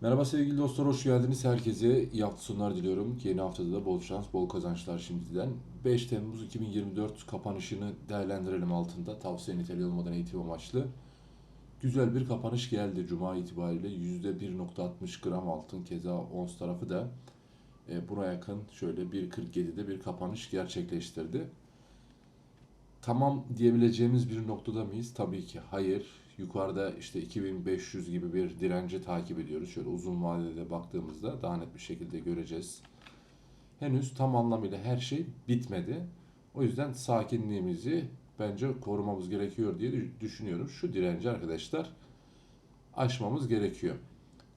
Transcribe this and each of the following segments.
Merhaba sevgili dostlar, hoş geldiniz. Herkese iyi hafta sonlar diliyorum. Yeni haftada da bol şans, bol kazançlar şimdiden. 5 Temmuz 2024 kapanışını değerlendirelim altında. Tavsiye niteliği olmadan eğitim amaçlı. Güzel bir kapanış geldi Cuma itibariyle. %1.60 gram altın keza ons tarafı da e, buna yakın şöyle 1.47'de bir kapanış gerçekleştirdi. Tamam diyebileceğimiz bir noktada mıyız? Tabii ki hayır. Yukarıda işte 2500 gibi bir direnci takip ediyoruz. Şöyle uzun vadede baktığımızda daha net bir şekilde göreceğiz. Henüz tam anlamıyla her şey bitmedi. O yüzden sakinliğimizi bence korumamız gerekiyor diye dü- düşünüyorum. Şu direnci arkadaşlar aşmamız gerekiyor.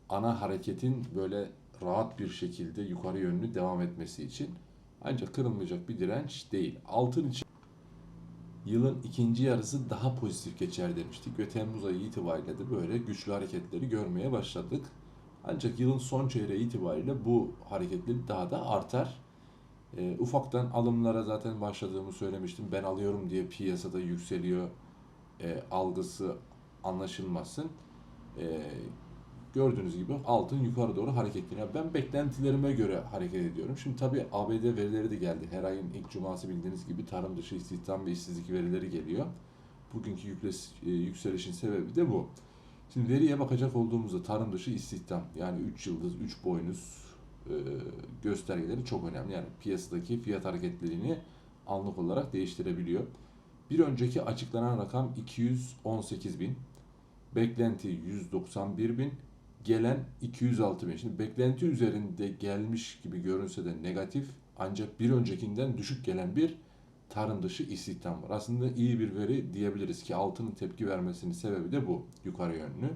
Ana hareketin böyle rahat bir şekilde yukarı yönlü devam etmesi için ancak kırılmayacak bir direnç değil. Altın için yılın ikinci yarısı daha pozitif geçer demiştik ve Temmuz ayı itibariyle de böyle güçlü hareketleri görmeye başladık. Ancak yılın son çeyreği itibariyle bu hareketlilik daha da artar. E, ufaktan alımlara zaten başladığımı söylemiştim. Ben alıyorum diye piyasada yükseliyor e, algısı anlaşılmasın. E, gördüğünüz gibi altın yukarı doğru hareketleniyor. Ben beklentilerime göre hareket ediyorum. Şimdi tabii ABD verileri de geldi. Her ayın ilk cuması bildiğiniz gibi tarım dışı istihdam ve işsizlik verileri geliyor. Bugünkü e, yükselişin sebebi de bu. Şimdi veriye bakacak olduğumuzda tarım dışı istihdam yani 3 yıldız, 3 boynuz e, göstergeleri çok önemli. Yani piyasadaki fiyat hareketlerini anlık olarak değiştirebiliyor. Bir önceki açıklanan rakam 218 bin. Beklenti 191 bin. Gelen 206 bin. Şimdi beklenti üzerinde gelmiş gibi görünse de negatif ancak bir öncekinden düşük gelen bir tarım dışı istihdam var. Aslında iyi bir veri diyebiliriz ki altının tepki vermesinin sebebi de bu yukarı yönlü.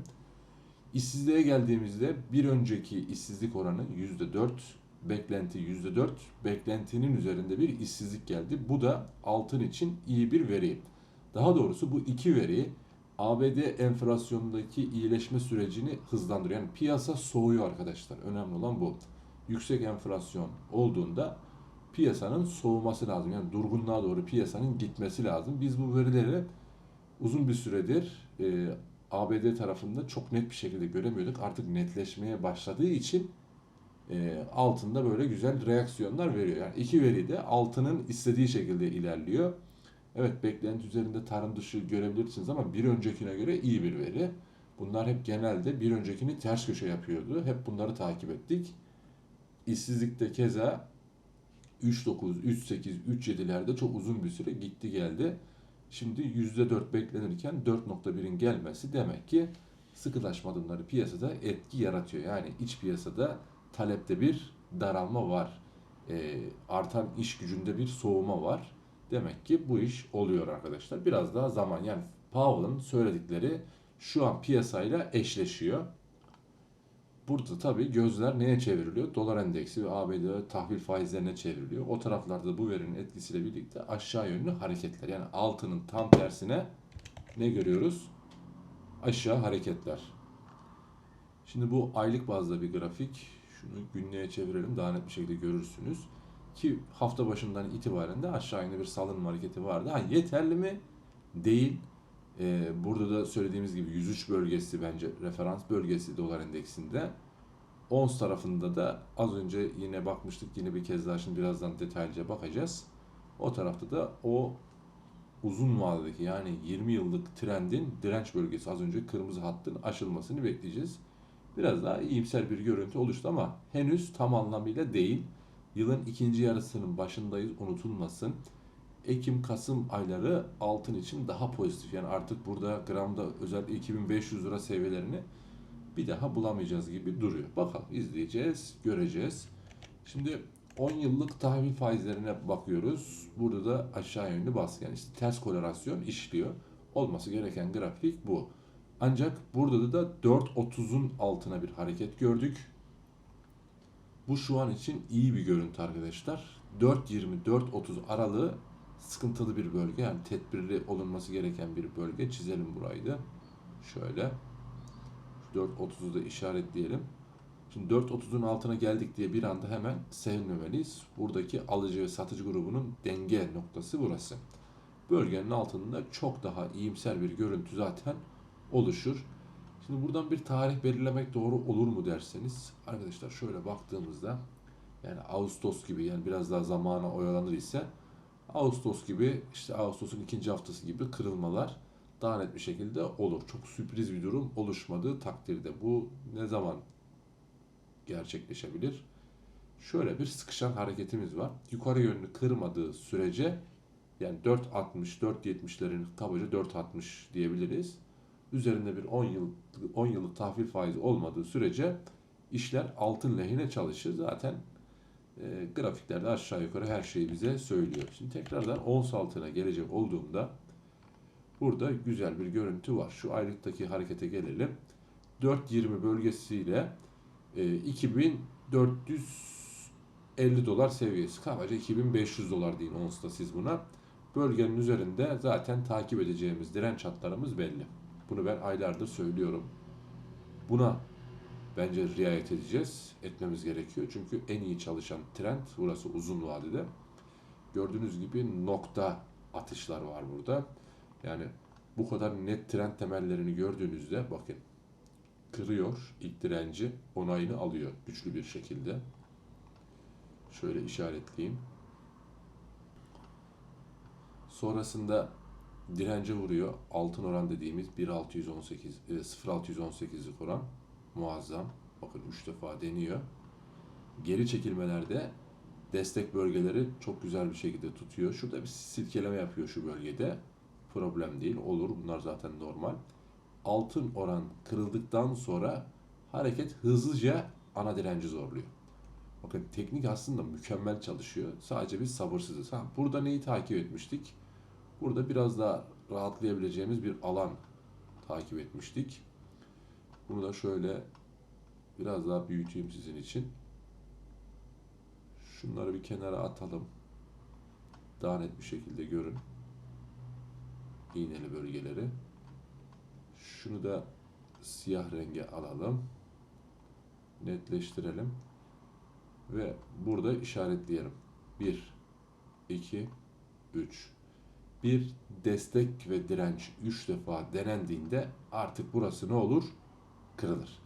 İşsizliğe geldiğimizde bir önceki işsizlik oranı %4, beklenti %4, beklentinin üzerinde bir işsizlik geldi. Bu da altın için iyi bir veri. Daha doğrusu bu iki veri ABD enflasyonundaki iyileşme sürecini hızlandırıyor. Yani piyasa soğuyor arkadaşlar. Önemli olan bu. Yüksek enflasyon olduğunda piyasanın soğuması lazım. Yani durgunluğa doğru piyasanın gitmesi lazım. Biz bu verileri uzun bir süredir e, ABD tarafında çok net bir şekilde göremiyorduk. Artık netleşmeye başladığı için e, altında böyle güzel reaksiyonlar veriyor. Yani iki veri de altının istediği şekilde ilerliyor. Evet beklenti üzerinde tarım dışı görebilirsiniz ama bir öncekine göre iyi bir veri. Bunlar hep genelde bir öncekini ters köşe yapıyordu. Hep bunları takip ettik. İşsizlikte keza 3.9, 3.8, 3.7'lerde çok uzun bir süre gitti geldi. Şimdi %4 beklenirken 4.1'in gelmesi demek ki sıkılaşma adımları piyasada etki yaratıyor. Yani iç piyasada talepte bir daralma var. Ee, artan iş gücünde bir soğuma var. Demek ki bu iş oluyor arkadaşlar. Biraz daha zaman yani Powell'ın söyledikleri şu an piyasayla eşleşiyor. Burada tabii gözler neye çevriliyor? Dolar endeksi ve ABD tahvil faizlerine çevriliyor. O taraflarda bu verinin etkisiyle birlikte aşağı yönlü hareketler. Yani altının tam tersine ne görüyoruz? Aşağı hareketler. Şimdi bu aylık bazda bir grafik. Şunu günlüğe çevirelim daha net bir şekilde görürsünüz. Ki hafta başından itibaren de aşağı yönlü bir salınma hareketi vardı. Ha, yeterli mi? Değil. Ee, burada da söylediğimiz gibi 103 bölgesi bence referans bölgesi dolar endeksinde. Ons tarafında da az önce yine bakmıştık yine bir kez daha şimdi birazdan detaylıca bakacağız. O tarafta da o uzun vadedeki yani 20 yıllık trendin direnç bölgesi az önce kırmızı hattın aşılmasını bekleyeceğiz. Biraz daha iyimser bir görüntü oluştu ama henüz tam anlamıyla değil. Yılın ikinci yarısının başındayız unutulmasın. Ekim-Kasım ayları altın için daha pozitif. Yani artık burada gramda özellikle 2500 lira seviyelerini bir daha bulamayacağız gibi duruyor. Bakalım izleyeceğiz, göreceğiz. Şimdi 10 yıllık tahvil faizlerine bakıyoruz. Burada da aşağı yönlü baskı. Yani işte ters korelasyon işliyor. Olması gereken grafik bu. Ancak burada da 4.30'un altına bir hareket gördük. Bu şu an için iyi bir görüntü arkadaşlar. 4.20-4.30 aralığı sıkıntılı bir bölge. Yani tedbirli olunması gereken bir bölge. Çizelim burayı da. Şöyle. 4.30'u da işaretleyelim. Şimdi 4.30'un altına geldik diye bir anda hemen sevinmemeliyiz. Buradaki alıcı ve satıcı grubunun denge noktası burası. Bölgenin altında çok daha iyimser bir görüntü zaten oluşur. Şimdi buradan bir tarih belirlemek doğru olur mu derseniz arkadaşlar şöyle baktığımızda yani Ağustos gibi yani biraz daha zamana oyalanır ise Ağustos gibi işte Ağustos'un ikinci haftası gibi kırılmalar daha net bir şekilde olur. Çok sürpriz bir durum oluşmadığı takdirde bu ne zaman gerçekleşebilir? Şöyle bir sıkışan hareketimiz var. Yukarı yönlü kırmadığı sürece yani 4.60, 4.70'lerin kabaca 4.60 diyebiliriz. Üzerinde bir 10 yıl 10 yıllık tahvil faizi olmadığı sürece işler altın lehine çalışır. Zaten e, grafiklerde aşağı yukarı her şeyi bize söylüyor. Şimdi tekrardan ons altına gelecek olduğumda burada güzel bir görüntü var. Şu aylıktaki harekete gelelim. 4.20 bölgesiyle e, 2450 dolar seviyesi. Kabaca 2500 dolar deyin onsta siz buna. Bölgenin üzerinde zaten takip edeceğimiz direnç hatlarımız belli. Bunu ben aylardır söylüyorum. Buna bence riayet edeceğiz. Etmemiz gerekiyor. Çünkü en iyi çalışan trend burası uzun vadede. Gördüğünüz gibi nokta atışlar var burada. Yani bu kadar net trend temellerini gördüğünüzde bakın kırıyor ilk direnci onayını alıyor güçlü bir şekilde. Şöyle işaretleyeyim. Sonrasında dirence vuruyor. Altın oran dediğimiz 1.618 e, 0.618'lik oran muazzam. Bakın 3 defa deniyor. Geri çekilmelerde destek bölgeleri çok güzel bir şekilde tutuyor. Şurada bir silkeleme yapıyor şu bölgede. Problem değil. Olur. Bunlar zaten normal. Altın oran kırıldıktan sonra hareket hızlıca ana direnci zorluyor. Bakın teknik aslında mükemmel çalışıyor. Sadece biz sabırsızız. Ha, burada neyi takip etmiştik? Burada biraz daha rahatlayabileceğimiz bir alan takip etmiştik. Bunu da şöyle biraz daha büyüteyim sizin için. Şunları bir kenara atalım. Daha net bir şekilde görün. İğneli bölgeleri. Şunu da siyah renge alalım. Netleştirelim. Ve burada işaretleyelim. 1, 2, 3. Bir destek ve direnç 3 defa denendiğinde artık burası ne olur? Kırılır.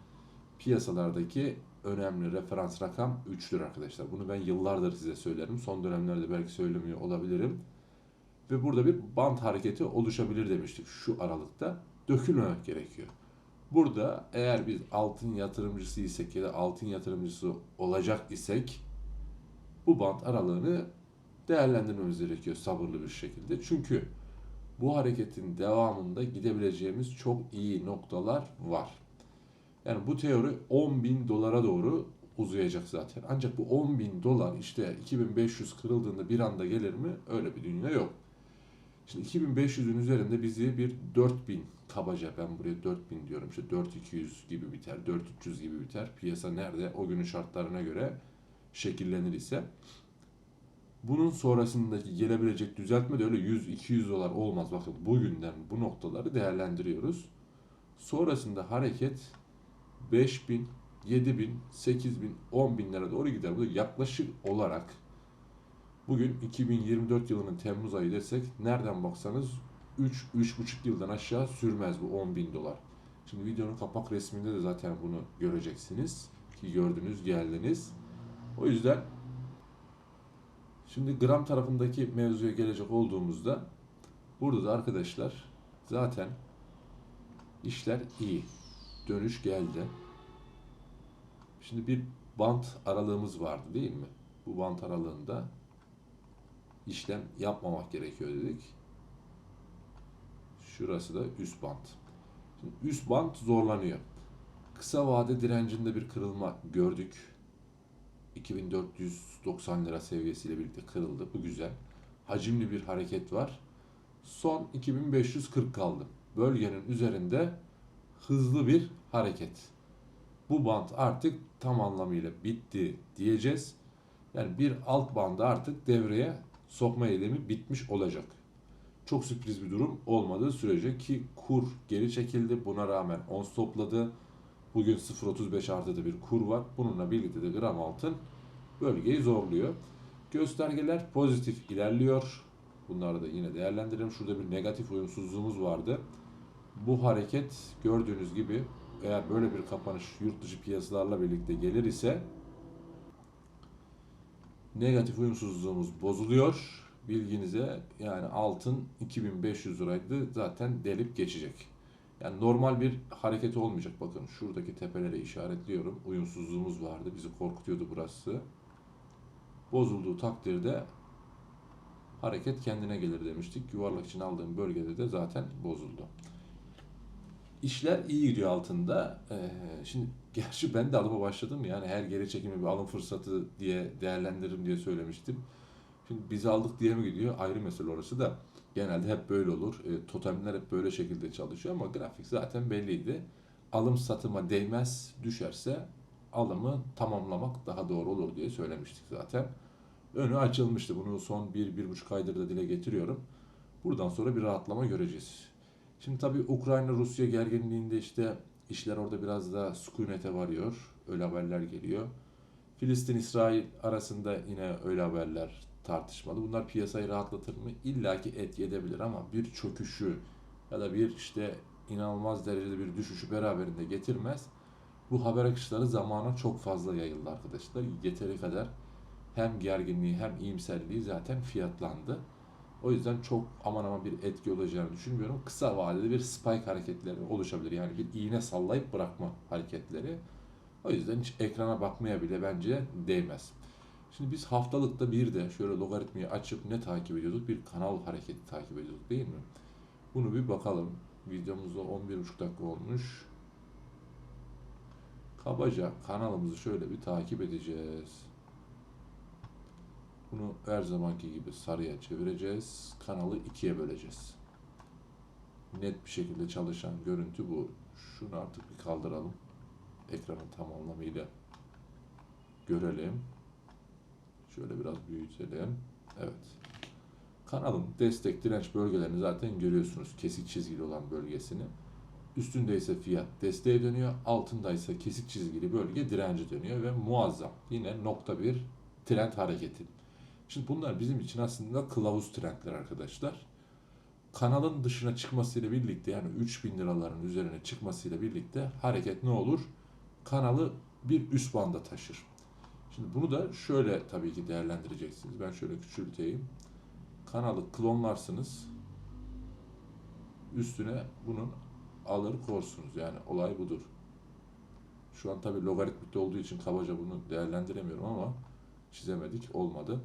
Piyasalardaki önemli referans rakam 3'tür arkadaşlar. Bunu ben yıllardır size söylerim. Son dönemlerde belki söylemiyor olabilirim. Ve burada bir band hareketi oluşabilir demiştik şu aralıkta. Dökülmemek gerekiyor. Burada eğer biz altın yatırımcısı isek ya da altın yatırımcısı olacak isek bu band aralığını değerlendirmemiz gerekiyor sabırlı bir şekilde. Çünkü bu hareketin devamında gidebileceğimiz çok iyi noktalar var. Yani bu teori 10 bin dolara doğru uzayacak zaten. Ancak bu 10 bin dolar işte 2500 kırıldığında bir anda gelir mi? Öyle bir dünya yok. Şimdi 2500'ün üzerinde bizi bir 4000 kabaca ben buraya 4000 diyorum işte 4200 gibi biter 4300 gibi biter piyasa nerede o günün şartlarına göre şekillenir ise bunun sonrasındaki gelebilecek düzeltme de öyle 100-200 dolar olmaz. Bakın bugünden bu noktaları değerlendiriyoruz. Sonrasında hareket 5000, 7000, 8000, 10 binlere doğru gider. Bu da yaklaşık olarak bugün 2024 yılının Temmuz ayı desek nereden baksanız 3-3,5 yıldan aşağı sürmez bu 10 bin dolar. Şimdi videonun kapak resminde de zaten bunu göreceksiniz. Ki gördünüz, geldiniz. O yüzden şimdi gram tarafındaki mevzuya gelecek olduğumuzda burada da arkadaşlar zaten işler iyi. Dönüş geldi. Şimdi bir bant aralığımız vardı değil mi? Bu bant aralığında işlem yapmamak gerekiyor dedik. Şurası da üst bant. Şimdi üst bant zorlanıyor. Kısa vade direncinde bir kırılma gördük. 2490 lira seviyesiyle birlikte kırıldı. Bu güzel. Hacimli bir hareket var. Son 2540 kaldı. Bölgenin üzerinde hızlı bir hareket. Bu bant artık tam anlamıyla bitti diyeceğiz. Yani bir alt bandı artık devreye sokma eylemi bitmiş olacak. Çok sürpriz bir durum olmadığı sürece ki kur geri çekildi. Buna rağmen ons topladı. Bugün 0.35 artıda bir kur var. Bununla birlikte de gram altın bölgeyi zorluyor. Göstergeler pozitif ilerliyor. Bunları da yine değerlendirelim. Şurada bir negatif uyumsuzluğumuz vardı. Bu hareket gördüğünüz gibi eğer böyle bir kapanış yurt dışı piyasalarla birlikte gelir ise negatif uyumsuzluğumuz bozuluyor. Bilginize yani altın 2500 liraydı zaten delip geçecek. Yani normal bir hareket olmayacak. Bakın şuradaki tepelere işaretliyorum. Uyumsuzluğumuz vardı. Bizi korkutuyordu burası. Bozulduğu takdirde hareket kendine gelir demiştik. Yuvarlak için aldığım bölgede de zaten bozuldu. İşler iyi gidiyor altında. Ee, şimdi gerçi ben de alıma başladım yani her geri çekimi bir alım fırsatı diye değerlendiririm diye söylemiştim. Şimdi biz aldık diye mi gidiyor ayrı mesele orası da. Genelde hep böyle olur. E, totemler hep böyle şekilde çalışıyor ama grafik zaten belliydi. Alım satıma değmez düşerse alımı tamamlamak daha doğru olur diye söylemiştik zaten. Önü açılmıştı. Bunu son bir, bir buçuk aydır da dile getiriyorum. Buradan sonra bir rahatlama göreceğiz. Şimdi tabii Ukrayna-Rusya gerginliğinde işte işler orada biraz da sükunete varıyor. Öyle haberler geliyor. Filistin-İsrail arasında yine öyle haberler tartışmalı. Bunlar piyasayı rahatlatır mı? İlla ki etki edebilir ama bir çöküşü ya da bir işte inanılmaz derecede bir düşüşü beraberinde getirmez. Bu haber akışları zamana çok fazla yayıldı arkadaşlar. Yeteri kadar hem gerginliği hem iyimserliği zaten fiyatlandı. O yüzden çok aman aman bir etki olacağını düşünmüyorum. Kısa vadede bir spike hareketleri oluşabilir. Yani bir iğne sallayıp bırakma hareketleri. O yüzden hiç ekrana bakmaya bile bence değmez. Şimdi biz haftalıkta bir de şöyle logaritmayı açıp ne takip ediyorduk? Bir kanal hareketi takip ediyorduk değil mi? Bunu bir bakalım. Videomuzda 11.5 dakika olmuş. Kabaca kanalımızı şöyle bir takip edeceğiz. Bunu her zamanki gibi sarıya çevireceğiz. Kanalı ikiye böleceğiz. Net bir şekilde çalışan görüntü bu. Şunu artık bir kaldıralım. Ekranın tam anlamıyla görelim. Şöyle biraz büyütelim. Evet. Kanalın destek direnç bölgelerini zaten görüyorsunuz. Kesik çizgili olan bölgesini. Üstünde ise fiyat desteğe dönüyor. Altında ise kesik çizgili bölge direnci dönüyor ve muazzam. Yine nokta bir trend hareketi. Şimdi bunlar bizim için aslında kılavuz trendler arkadaşlar. Kanalın dışına çıkmasıyla birlikte yani 3000 liraların üzerine çıkmasıyla birlikte hareket ne olur? Kanalı bir üst banda taşır. Şimdi bunu da şöyle tabii ki değerlendireceksiniz. Ben şöyle küçülteyim. Kanalı klonlarsınız. Üstüne bunun alır korsunuz. Yani olay budur. Şu an tabii logaritmikte olduğu için kabaca bunu değerlendiremiyorum ama çizemedik. Olmadı.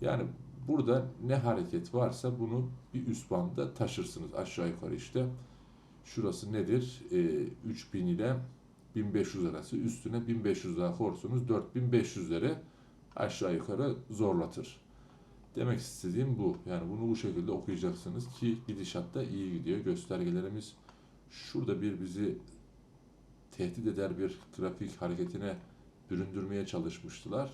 Yani burada ne hareket varsa bunu bir üst banda taşırsınız aşağı yukarı işte. Şurası nedir? E, 3000 ile 1500 arası üstüne 1500 daha korsunuz 4500'lere aşağı yukarı zorlatır. Demek istediğim bu. Yani bunu bu şekilde okuyacaksınız ki gidişatta iyi gidiyor. Göstergelerimiz şurada bir bizi tehdit eder bir grafik hareketine büründürmeye çalışmıştılar.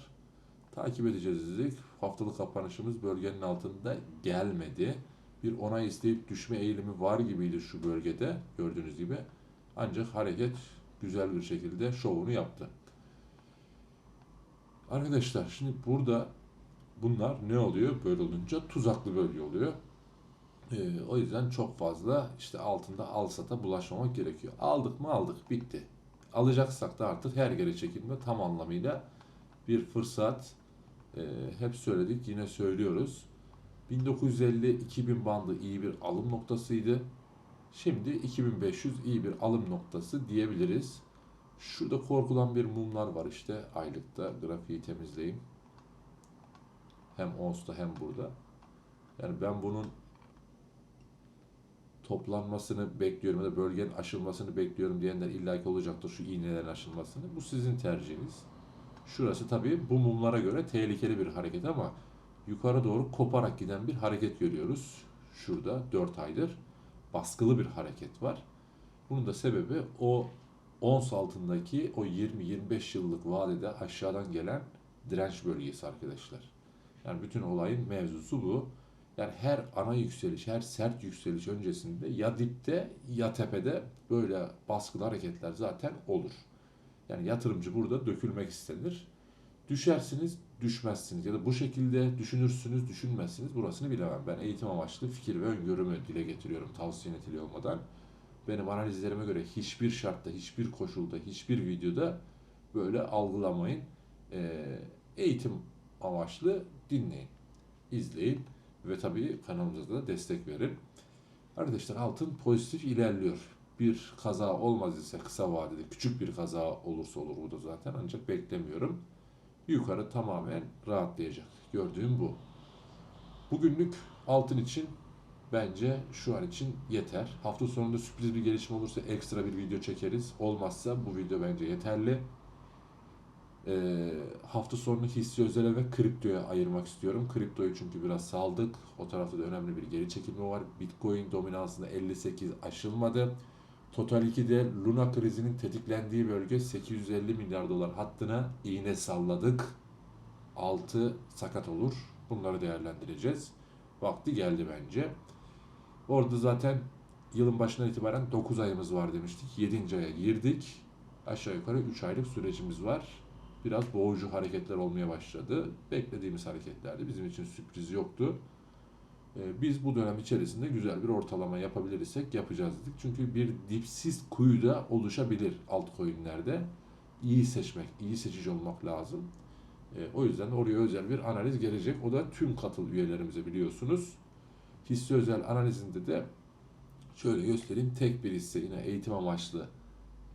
Takip edeceğiz dedik. Haftalık kapanışımız bölgenin altında gelmedi. Bir onay isteyip düşme eğilimi var gibiydi şu bölgede gördüğünüz gibi. Ancak hareket güzel bir şekilde şovunu yaptı. Arkadaşlar şimdi burada bunlar ne oluyor böyle olunca tuzaklı bölge oluyor. Ee, o yüzden çok fazla işte altında al sata bulaşmamak gerekiyor. Aldık mı aldık bitti. Alacaksak da artık her geri çekilme tam anlamıyla bir fırsat. Ee, hep söyledik yine söylüyoruz. 1950-2000 bandı iyi bir alım noktasıydı. Şimdi 2500 iyi bir alım noktası diyebiliriz. Şurada korkulan bir mumlar var işte aylıkta. Grafiği temizleyeyim. Hem ONS'ta hem burada. Yani ben bunun toplanmasını bekliyorum ya da bölgenin aşılmasını bekliyorum diyenler illaki olacaktır şu iğnelerin aşılmasını. Bu sizin tercihiniz. Şurası tabii bu mumlara göre tehlikeli bir hareket ama yukarı doğru koparak giden bir hareket görüyoruz. Şurada 4 aydır baskılı bir hareket var. Bunun da sebebi o ons altındaki o 20-25 yıllık vadede aşağıdan gelen direnç bölgesi arkadaşlar. Yani bütün olayın mevzusu bu. Yani her ana yükseliş, her sert yükseliş öncesinde ya dipte ya tepede böyle baskılı hareketler zaten olur. Yani yatırımcı burada dökülmek istenir. Düşersiniz, düşmezsiniz ya da bu şekilde düşünürsünüz, düşünmezsiniz. Burasını bilemem. Ben eğitim amaçlı fikir ve öngörümü dile getiriyorum tavsiye niteliği olmadan. benim analizlerime göre hiçbir şartta, hiçbir koşulda, hiçbir videoda böyle algılamayın. Ee, eğitim amaçlı dinleyin, izleyin ve tabii kanalımıza da destek verin. Arkadaşlar altın pozitif ilerliyor. Bir kaza olmaz ise kısa vadede küçük bir kaza olursa olur bu da zaten ancak beklemiyorum. Yukarı tamamen rahatlayacak. Gördüğüm bu. Bugünlük altın için bence şu an için yeter. Hafta sonunda sürpriz bir gelişme olursa ekstra bir video çekeriz. Olmazsa bu video bence yeterli. Ee, hafta sonunu hissi özele ve kriptoya ayırmak istiyorum. Kriptoyu çünkü biraz saldık. O tarafta da önemli bir geri çekilme var. Bitcoin dominansında 58 aşılmadı. Total 2'de Luna krizinin tetiklendiği bölge 850 milyar dolar hattına iğne salladık. 6 sakat olur. Bunları değerlendireceğiz. Vakti geldi bence. Orada zaten yılın başından itibaren 9 ayımız var demiştik. 7. aya girdik. Aşağı yukarı 3 aylık sürecimiz var. Biraz boğucu hareketler olmaya başladı. Beklediğimiz hareketlerdi. Bizim için sürpriz yoktu. Ee, Biz bu dönem içerisinde güzel bir ortalama yapabilirsek yapacağız dedik. Çünkü bir dipsiz kuyu da oluşabilir altcoin'lerde. İyi seçmek, iyi seçici olmak lazım. Ee, O yüzden oraya özel bir analiz gelecek. O da tüm katıl üyelerimize biliyorsunuz. Hisse özel analizinde de şöyle göstereyim. Tek bir hisse yine eğitim amaçlı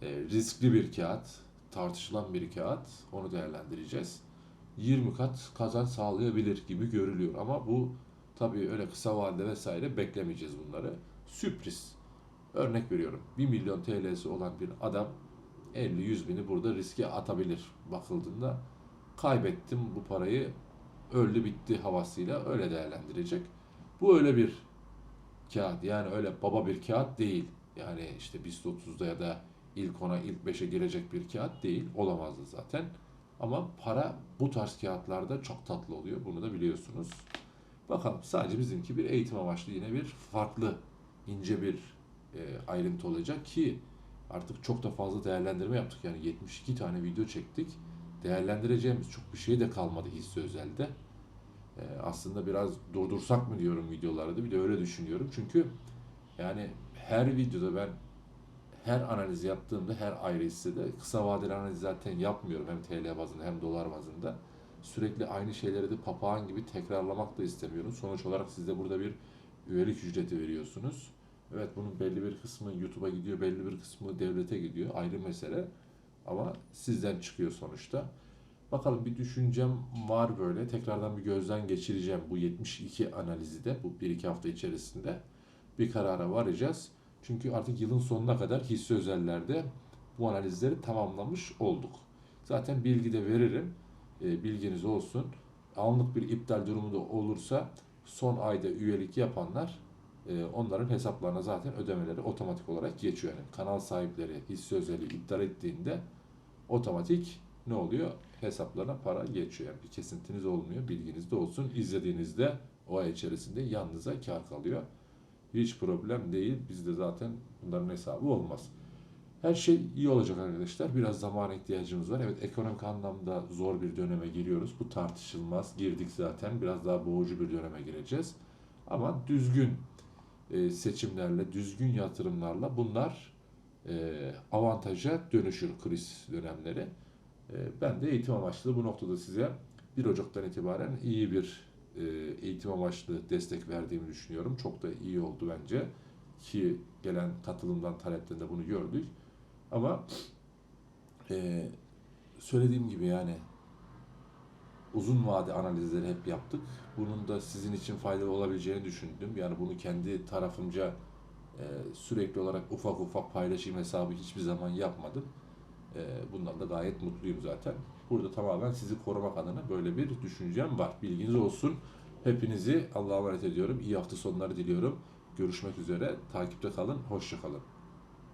e, riskli bir kağıt, tartışılan bir kağıt. Onu değerlendireceğiz. 20 kat kazanç sağlayabilir gibi görülüyor. Ama bu tabii öyle kısa vadede vesaire beklemeyeceğiz bunları. Sürpriz. Örnek veriyorum. 1 milyon TL'si olan bir adam 50-100 bini burada riske atabilir bakıldığında. Kaybettim bu parayı öldü bitti havasıyla öyle değerlendirecek. Bu öyle bir kağıt yani öyle baba bir kağıt değil. Yani işte BIST 30'da ya da ilk ona ilk 5'e girecek bir kağıt değil. Olamazdı zaten. Ama para bu tarz kağıtlarda çok tatlı oluyor. Bunu da biliyorsunuz. Bakalım sadece bizimki bir eğitim amaçlı yine bir farklı ince bir e, ayrıntı olacak ki artık çok da fazla değerlendirme yaptık. Yani 72 tane video çektik. Değerlendireceğimiz çok bir şey de kalmadı hisse özelde. E, aslında biraz durdursak mı diyorum videoları da bir de öyle düşünüyorum. Çünkü yani her videoda ben her analiz yaptığımda her ayrı hissede kısa vadeli analiz zaten yapmıyorum hem TL bazında hem dolar bazında. Sürekli aynı şeyleri de papağan gibi tekrarlamak da istemiyorum. Sonuç olarak siz de burada bir üyelik ücreti veriyorsunuz. Evet bunun belli bir kısmı YouTube'a gidiyor, belli bir kısmı devlete gidiyor. Ayrı mesele. Ama sizden çıkıyor sonuçta. Bakalım bir düşüncem var böyle. Tekrardan bir gözden geçireceğim bu 72 analizi de bu 1-2 hafta içerisinde. Bir karara varacağız. Çünkü artık yılın sonuna kadar hisse özellerde bu analizleri tamamlamış olduk. Zaten bilgi de veririm. E, bilginiz olsun. Anlık bir iptal durumu da olursa son ayda üyelik yapanlar e, onların hesaplarına zaten ödemeleri otomatik olarak geçiyor. Yani kanal sahipleri hisse özelliği iptal ettiğinde otomatik ne oluyor? Hesaplarına para geçiyor. Yani bir kesintiniz olmuyor. Bilginiz de olsun. İzlediğinizde o ay içerisinde yanınıza kar kalıyor. Hiç problem değil. Bizde zaten bunların hesabı olmaz. Her şey iyi olacak arkadaşlar. Biraz zamana ihtiyacımız var. Evet ekonomik anlamda zor bir döneme giriyoruz. Bu tartışılmaz. Girdik zaten. Biraz daha boğucu bir döneme gireceğiz. Ama düzgün e, seçimlerle, düzgün yatırımlarla bunlar e, avantaja dönüşür kriz dönemleri. E, ben de eğitim amaçlı bu noktada size 1 Ocak'tan itibaren iyi bir eğitim amaçlı destek verdiğimi düşünüyorum. Çok da iyi oldu bence ki gelen katılımdan talepten de bunu gördük. Ama e, söylediğim gibi yani uzun vade analizleri hep yaptık. Bunun da sizin için faydalı olabileceğini düşündüm. Yani bunu kendi tarafımca e, sürekli olarak ufak ufak paylaşım hesabı hiçbir zaman yapmadım. E, bundan da gayet mutluyum zaten. Burada tamamen sizi korumak adına böyle bir düşüncem var. Bilginiz olsun. Hepinizi Allah'a emanet ediyorum. İyi hafta sonları diliyorum. Görüşmek üzere. Takipte kalın. Hoşça kalın.